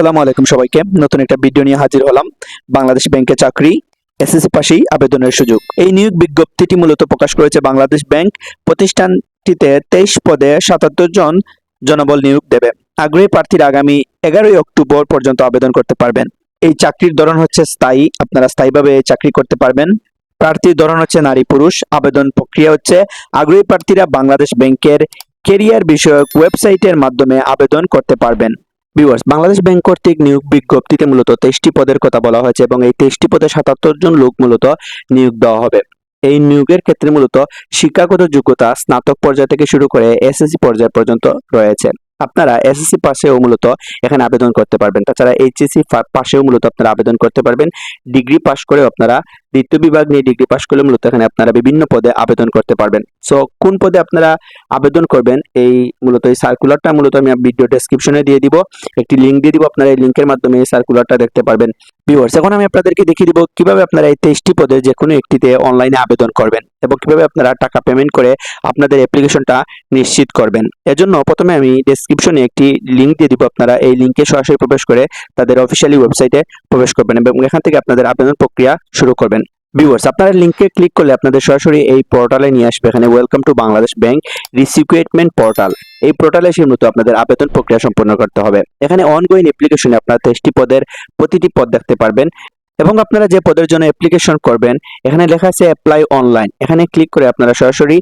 আসসালামু আলাইকুম সবাইকে। নতুন একটা ভিডিও নিয়ে হাজির হলাম। বাংলাদেশ ব্যাংকে চাকরি, এসএসসি পাশেই আবেদনের সুযোগ। এই নিয়োগ বিজ্ঞপ্তিটি মূলত প্রকাশ করেছে বাংলাদেশ ব্যাংক। প্রতিষ্ঠানটিতে তেইশ পদে সাতাত্তর জন জনবল নিয়োগ দেবে। আগ্রহী প্রার্থীরা আগামী এগারোই অক্টোবর পর্যন্ত আবেদন করতে পারবেন। এই চাকরির ধরন হচ্ছে স্থায়ী। আপনারা স্থায়ীভাবে এই চাকরি করতে পারবেন। প্রার্থীর ধরন হচ্ছে নারী পুরুষ। আবেদন প্রক্রিয়া হচ্ছে, আগ্রহী প্রার্থীরা বাংলাদেশ ব্যাংকের কেরিয়ার বিষয়ক ওয়েবসাইটের মাধ্যমে আবেদন করতে পারবেন। ভিউয়ার্স বাংলাদেশ ব্যাংক কর্তৃক নিয়োগ বিজ্ঞপ্তিতে মূলত তেইশটি পদের কথা বলা হয়েছে এবং এই তেইশটি পদে সাতাত্তর জন লোক মূলত নিয়োগ দেওয়া হবে। এই নিয়োগের ক্ষেত্রে মূলত শিক্ষাগত যোগ্যতা, স্নাতক পর্যায় থেকে শুরু করে এসএসসি পর্যায় পর্যন্ত রয়েছে। আপনারা এসএসসি পাশেও মূলত এখানে আবেদন করতে পারবেন। তাছাড়া এইচএসসি পাশেও মূলত আপনারা আবেদন করতে পারবেন। ডিগ্রি পাশ করে আপনারা দ্বিতীয় বিভাগ নিয়ে ডিগ্রি পাশ করলে মূলত এখানে আপনারা বিভিন্ন পদে আবেদন করতে পারবেন। সো কোন পদে আপনারা আবেদন করবেন? এই মূলত এই সার্কুলারটা মূলত আমি ভিডিও ডেসক্রিপশনে দিয়ে দিব। একটি লিঙ্ক দিয়ে দিব, আপনারা এই লিঙ্কের মাধ্যমে এই সার্কুলারটা দেখতে পারবেন। ভিউয়ার্স এখন আমি আপনাদেরকে দেখিয়ে দিব কীভাবে আপনারা এই তেইশটি পদে যে কোনো একটিতে অনলাইনে আবেদন করবেন এবং কীভাবে আপনারা টাকা পেমেন্ট করে আপনাদের অ্যাপ্লিকেশনটা নিশ্চিত করবেন। এজন্য প্রথমে আমি ডেসক্রিপশনে একটি লিঙ্ক দিয়ে দিব আপনারা। এই লিঙ্কে সরাসরি প্রবেশ করে তাদের অফিসিয়ালি ওয়েবসাইটে প্রবেশ করবেন এবং এখান থেকে আপনাদের আবেদন প্রক্রিয়া শুরু করবেন। ভিউয়ার্স আপনারা লিঙ্কে ক্লিক করলে আপনাদের সরাসরি এই পোর্টালে নিয়ে আসবে। এখানে welcome to Bangladesh bank recruitment portal এই পোর্টালে এসে মূলত আপনাদের আবেদন প্রক্রিয়া সম্পন্ন করতে হবে। এখানে অনগোয়িং অ্যাপ্লিকেশনে আপনারা তেইশটি পদের প্রতিটি পদ দেখতে পারবেন এবং আপনারা যে পদের জন্য অ্যাপ্লিকেশন করবেন, এখানে লেখা আছে অ্যাপ্লাই অনলাইন এখানে ক্লিক করে আপনারা সরাসরি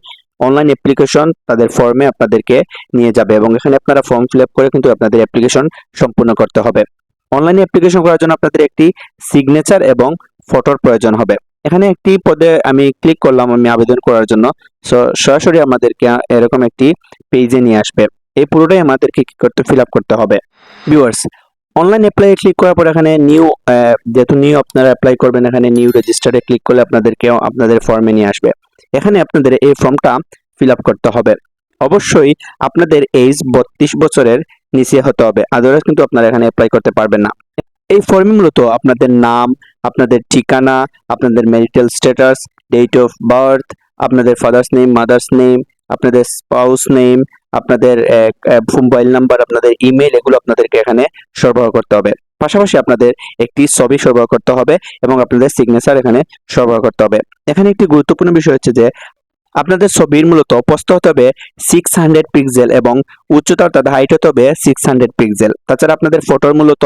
অনলাইন অ্যাপ্লিকেশন তাদের ফর্মে আপনাদেরকে নিয়ে যাবে এবং এখানে আপনারা ফর্ম ফিল করে কিন্তু আপনাদের অ্যাপ্লিকেশন সম্পূর্ণ করতে হবে। অনলাইনে অ্যাপ্লিকেশন করার জন্য আপনাদের একটি সিগনেচার এবং ফটোর প্রয়োজন হবে। এখানে একটি পদে আমি ক্লিক করলাম আমি আবেদন করার জন্য। সো সরাসরি আমাদেরকে এরকম একটি পেজে নিয়ে আসবে। এই পুরোটাই আমাদেরকে কি করতে ফিল করতে হবে। ভিউয়ার্স অনলাইন অ্যাপ্লাই ক্লিক করার পর এখানে নিউ যেহেতু নিউ আপনারা অ্যাপ্লাই করবেন, এখানে নিউ রেজিস্টারে ক্লিক করলে আপনাদেরকে আপনাদের ফর্মে নিয়ে আসবে। এখানে আপনাদের এই ফর্মটা ফিল করতে হবে। অবশ্যই আপনাদের এইজ বত্রিশ বছরের নিচে হতে হবে। আদারওয়াইজ কিন্তু আপনারা এখানে অ্যাপ্লাই করতে পারবেন না। এই ফর্মে মূলত আপনাদের নাম আপনাদের ঠিকানা, আপনাদের marital status date of birth আপনাদের ফাদার্স নেম মাদার্স নেম আপনাদের স্পাউস নেম আপনাদের মোবাইল নাম্বার আপনাদের ইমেল এগুলো আপনাদেরকে এখানে সরবরাহ করতে হবে। পাশাপাশি আপনাদের একটি ছবি সরবরাহ করতে হবে এবং আপনাদের সিগনেচার এখানে সরবরাহ করতে হবে। এখানে একটি গুরুত্বপূর্ণ বিষয় হচ্ছে যে আপনাদের ছবির মূলত প্রস্থ হতে হবে সিক্স হান্ড্রেড পিক্সেল এবং উচ্চতা অর্থাৎ হাইট হতে হবে সিক্স হান্ড্রেড পিক্সেল তাছাড়া আপনাদের ফটোর মূলত,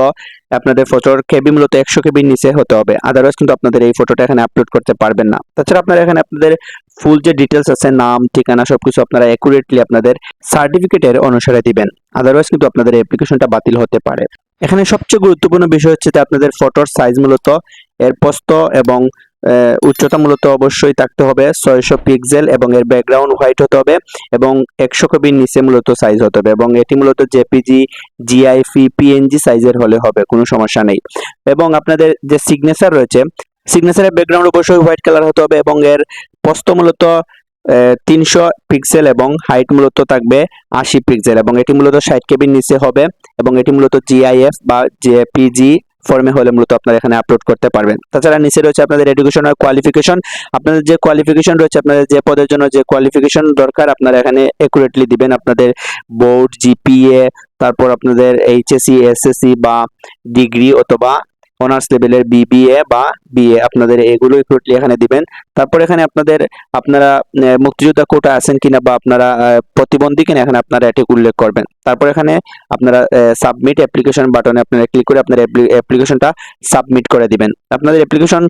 আপনাদের ফটোর কেবি মূলত একশো কেবির নিচে হতে হবে। আদারওয়াইজ কিন্তু আপনাদের এই ফটোটা এখানে আপলোড করতে পারবেন না। তাছাড়া আপনারা এখানে আপনাদের ফুল যে ডিটেলস আছে, নাম, ঠিকানা সবকিছু আপনারা অ্যাকুরেটলি আপনাদের সার্টিফিকেটের অনুসারে দিবেন। আদারওয়াইজ কিন্তু আপনাদের অ্যাপ্লিকেশনটা বাতিল হতে পারে। এখানে সবচেয়ে গুরুত্বপূর্ণ বিষয় হচ্ছে যে আপনাদের ফটোর সাইজ মূলত এর প্রস্থ এবং উচ্চতা মূলত অবশ্যই থাকতে হবে ছয়শো পিক্সেল এবং এর ব্যাকগ্রাউন্ড হোয়াইট হতে হবে এবং একশো কবির নিচে মূলত সাইজ হতে হবে এবং এটি মূলত জেপিজি জিআইফি পিএনজি সাইজের হলে হবে, কোনো সমস্যা নেই। এবং আপনাদের যে সিগনেচার রয়েছে সিগনেচারের ব্যাকগ্রাউন্ড অবশ্যই হোয়াইট কালার হতে হবে এবং এর প্রস্থ মূলত তিনশো পিক্সেল এবং হাইট মূলত থাকবে আশি পিক্সেল এবং এটি মূলত ষাট কেবির নিচে হবে এবং এটি মূলত জিআইএফ বা জেপিজি ফর্মে হলে মূলত আপনারা এখানে আপলোড করতে পারবেন। তাছাড়া নিচে রয়েছে আপনাদের এডুকেশন আর কোয়ালিফিকেশন আপনাদের যে কোয়ালিফিকেশন রয়েছে, আপনাদের যে পদের জন্য যে কোয়ালিফিকেশন দরকার, আপনারা এখানে একুরেটলি দিবেন আপনাদের বোর্ড জিপিএ তারপর আপনাদের এইচএসসি এসএসসি বা ডিগ্রি অথবা অনার্স লেভেলের বিবিএ বা বিএ আপনাদের এগুলো একুরেটলি এখানে দিবেন। তারপর এখানে আপনাদের, আপনারা মুক্তিযোদ্ধা কোটা আছেন কিনা বা আপনারা প্রতিবন্ধী কিনা, এখানে আপনারা এটি উল্লেখ করবেন। তারপর এখানে আপনারা সাবমিট অ্যাপ্লিকেশন বাটনে আপনারা ক্লিক করে আপনার অ্যাপ্লিকেশনটা সাবমিট করে দিবেন। আপনাদের অ্যাপ্লিকেশন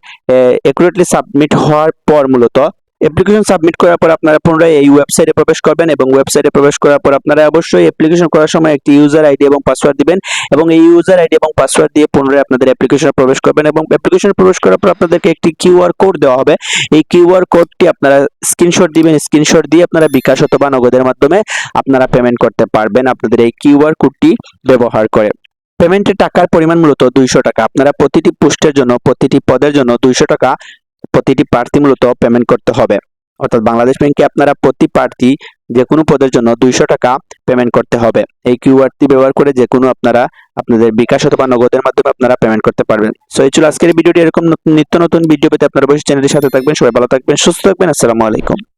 একুরেটলি সাবমিট হওয়ার পর মূলত অ্যাপ্লিকেশন সাবমিট করার পর আপনারা পুনরায় এই ওয়েবসাইটে প্রবেশ করবেন এবং ওয়েবসাইটে প্রবেশ করার পর আপনারা অবশ্যই অ্যাপ্লিকেশন করার সময় একটি ইউজার আইডি এবং পাসওয়ার্ড দিবেন এবং এই ইউজার আইডি এবং পাসওয়ার্ড দিয়ে পুনরায় আপনাদের অ্যাপ্লিকেশনে প্রবেশ করবেন এবং অ্যাপ্লিকেশনে প্রবেশ করার পর আপনাদেরকে একটি কিউআর কোড দেওয়া হবে। এই কিউআর কোডটি আপনারা স্ক্রিনশট দিবেন স্ক্রিনশট দিয়ে আপনারা বিকাশ অথবা নগদের মাধ্যমে আপনারা পেমেন্ট করতে পারবেন আপনাদের এই কিউআর কোডটি ব্যবহার করে। পেমেন্টের টাকার পরিমাণ মূলত দুইশো টাকা। আপনারা প্রতিটি পোস্টের জন্য, প্রতিটি পদের জন্য দুইশো টাকা প্রতিটি প্রার্থী মূলত পেমেন্ট করতে হবে। অর্থাৎ বাংলাদেশ ব্যাংকে আপনারা প্রতি প্রার্থী যে কোনো পদের জন্য দুইশো টাকা পেমেন্ট করতে হবে। এই কিউআরটি ব্যবহার করে যে কোনো আপনারা আপনাদের বিকাশ অথবা নগদের মাধ্যমে আপনারা পেমেন্ট করতে পারবেন। সো এই ছিল আজকের ভিডিওটি। এরকম নিত্য নতুন ভিডিও পেতে আপনারা বসে চ্যানেলের সাথে থাকবেন। সবাই ভালো থাকবেন, সুস্থ থাকবেন। আসসালামু আলাইকুম।